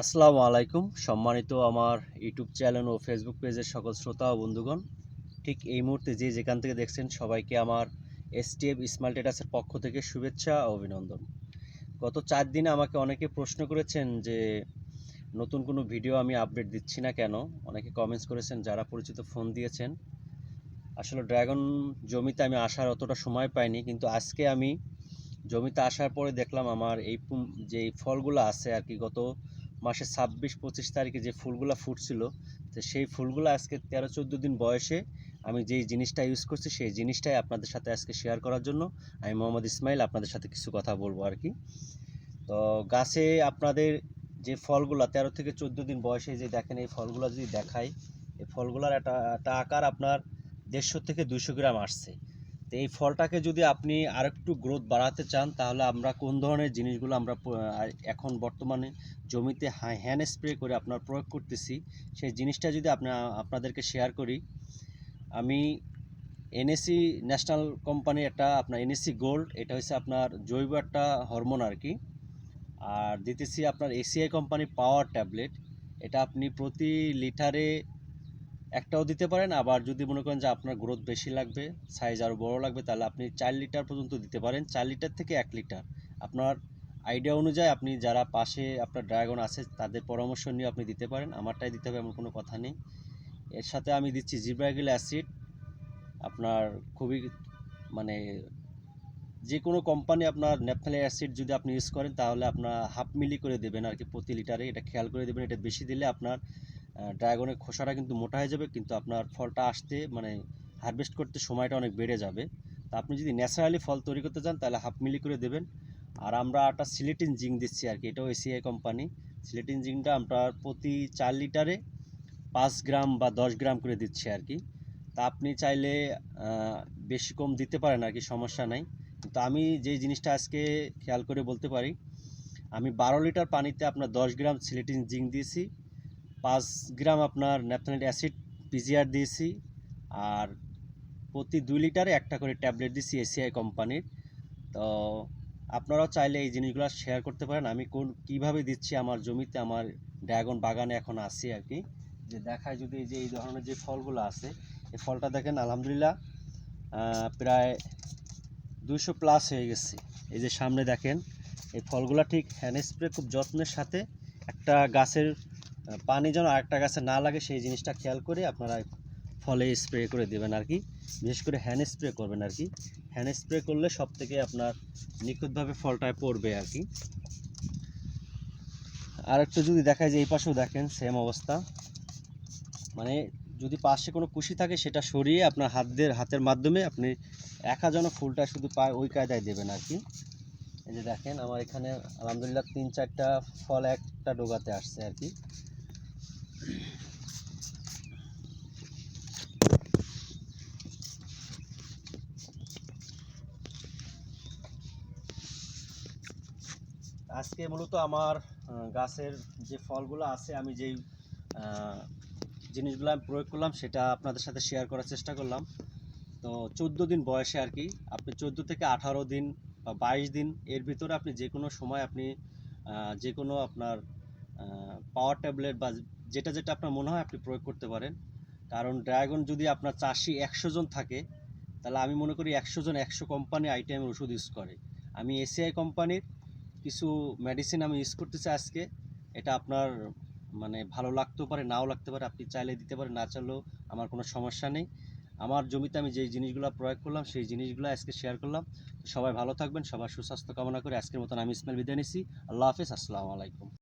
আসসালামু আলাইকুম। সম্মানিত আমার ইউটিউব চ্যানেল ও ফেসবুক পেজের সকল শ্রোতা ও বন্ধুগণ, ঠিক এই মুহূর্তে যে যেখান থেকে দেখছেন সবাইকে আমার এস এসটিএফ স্মাইল টেটাসের পক্ষ থেকে শুভেচ্ছা ও অভিনন্দন। গত চার দিনে আমাকে অনেকে প্রশ্ন করেছেন যে, নতুন কোনো ভিডিও আমি আপডেট দিচ্ছি না কেন? অনেকে কমেন্টস করেছেন, যারা পরিচিত ফোন দিয়েছেন। আসলে ড্রাগন জমিতে আমি আসার অতটা সময় পাইনি, কিন্তু আজকে আমি জমিতে আসার পরে দেখলাম আমার এই যে ফলগুলো আছে আর কি, গত মাসের ছাব্বিশ, পঁচিশ তারিখে যে ফুলগুলো ফুটছিল, তো সেই ফুলগুলো আজকে তেরো, চোদ্দ দিন বয়সে আমি যেই জিনিসটা ইউজ করছি, সেই জিনিসটাই আপনাদের সাথে আজকে শেয়ার করার জন্য আমি মোহাম্মদ ইসমাইল আপনাদের সাথে কিছু কথা বলব আর কি। তো গাছে আপনাদের যে ফলগুলো, তেরো থেকে চোদ্দ দিন বয়সে যে দেখেন এই ফলগুলো যদি দেখাই, এই ফলগুলোর একটা একটা আকার আপনার দেড়শো থেকে দুশো গ্রাম আসছে। তো এই ফলটাকে যদি আপনি আরেকটু গ্রোথ বাড়াতে চান, তাহলে আমরা কোন ধরনের জিনিসগুলো আমরা এখন বর্তমানে জমিতে হ্যান্ড স্প্রে করে আপনার প্রয়োগ করতেছি, সেই জিনিসটা যদি আপনা, আপনাদেরকে শেয়ার করি। আমি এনএসি ন্যাশনাল কোম্পানি একটা আপনার এনএসি গোল্ড এটা হচ্ছে আপনার জৈব একটা হরমোন আর কি। আর দিতেছি আপনার এসিআই কোম্পানির পাওয়ার ট্যাবলেট এটা আপনি প্রতি লিটারে একটাও দিতে পারেন। আবার যদি মনে করেন যে আপনার গ্রোথ বেশি লাগবে সাইজ আরও বড় লাগবে, তাহলে আপনি চার লিটার পর্যন্ত দিতে পারেন। চার লিটার থেকে এক লিটার। আপনার আইডিয়া অনুযায়ী আপনি যারা পাশে আপনার ড্রাগন আছে, তাদের পরামর্শ নিয়ে আপনি দিতে পারেন। আমারটাই দিতে হবে এমন কোনো কথা নেই। এর সাথে আমি দিচ্ছি জিব্রাগিল অ্যাসিড। আপনার খুবই মানে যে কোনো কোম্পানি আপনার ন্যাপথালিক অ্যাসিড যদি আপনি ইউজ করেন, তাহলে আপনার হাফ মিলি করে দেবেন আর কি প্রতি লিটারে। এটা খেয়াল করে দেবেন, এটা বেশি দিলে আপনার ড্রাগনের খোসাটা কিন্তু মোটা হয়ে যাবে, কিন্তু আপনার ফলটা আসতে মানে হারভেস্ট করতে সময়টা অনেক বেড়ে যাবে। তা আপনি যদি ন্যাচারালি ফল তৈরি করতে চান, তাহলে হাফ মিলি করে দেবেন। আর আমরা একটা সিলেটিন জিঙ্ক দিচ্ছি আর কি এটাও এসিআই কোম্পানি সিলেটিন জিঙ্কটা আমরা প্রতি চার লিটারে পাঁচ গ্রাম বা দশ গ্রাম করে দিচ্ছি আর কি। তা আপনি চাইলে বেশি কম দিতে পারেন আর কি, সমস্যা নাই। কিন্তু আমি যে জিনিসটা আজকে খেয়াল করে বলতে পারি, আমি বারো লিটার পানিতে আপনার দশ গ্রাম সিলেটিন জিঙ্ক দিয়েছি। পাঁচ গ্রাম আপনার ন্যাপথলিন অ্যাসিড পিজিআর দিয়েছি আর প্রতি দুই লিটারে একটা করে ট্যাবলেট দিয়েছি এসিআই কোম্পানির। তো আপনারাও চাইলে এই জিনিসগুলো শেয়ার করতে পারেন। আমি কোন, কীভাবে দিচ্ছি আমার জমিতে, আমার ড্রাগন বাগানে এখন আছি আর কি। যে দেখায় যদি যে, এই ধরনের যে ফলগুলো আছে, এই ফলটা দেখেন আলহামদুলিল্লাহ প্রায় দুশো প্লাস হয়ে গেছে। এই যে সামনে দেখেন, এই ফলগুলো ঠিক হ্যান্ড স্প্রে খুব যত্নের সাথে একটা গাছের পানি যেন আরেকটা গাছে না লাগে, সেই জিনিসটা খেয়াল করে আপনারা ফলে স্প্রে করে দেবেন আর কি। বিশেষ করে হ্যান্ড স্প্রে করবেন আর কি। হ্যান্ড স্প্রে করলে সব থেকে আপনার নিখুঁতভাবে ফলটায় পড়বে আর কি। আর একটু যদি দেখায় যে এই পাশেও দেখেন সেম অবস্থা। মানে যদি পাশে কোনো কুশি থাকে, সেটা সরিয়ে আপনার হাতদের হাতের মাধ্যমে আপনি একা যেন ফুলটা শুধু পায়, ওই কায়দায় দেবেন আর কি। এই যে দেখেন, আমার এখানে আলহামদুলিল্লাহ তিন চারটা ফল একটা ডোগাতে আসছে আর কি। আজকে মূলত আমার গাছের যে ফলগুলো আছে, আমি যেই জিনিসগুলো আমি প্রয়োগ করলাম, সেটা আপনাদের সাথে শেয়ার করার চেষ্টা করলাম। তো চোদ্দ দিন বয়সে আর কি, আপনি চোদ্দ থেকে আঠারো দিন বা বাইশ দিন এর ভিতরে আপনি যে কোনো সময় আপনি যে কোনো আপনার পাওয়ার ট্যাবলেট বা যেটা যেটা আপনার মনে হয় আপনি প্রয়োগ করতে পারেন। কারণ ড্রাগন যদি আপনার চাষি একশো জন থাকে, তাহলে আমি মনে করি একশো জন একশো কোম্পানি আইটেমের ওষুধ ইউজ করে। আমি এসিআই কোম্পানির কিছু মেডিসিন আমি ইউজ করতেছি আজকে। এটা আপনার মানে ভালো লাগতেও পারে, নাও লাগতে পারে, আপনি চাইলে দিতে পারেন, না চাইলেও আমার কোনো সমস্যা নেই। আমার জমিতে আমি যেই জিনিসগুলো প্রয়োগ করলাম, সেই জিনিসগুলো আজকে শেয়ার করলাম। সবাই ভালো থাকবেন, সবার সুস্বাস্থ্য কামনা করে আজকের মতন আমি ইসমাইল বিদায় নিছি। আল্লাহ হাফিজ, আসসালামু আলাইকুম।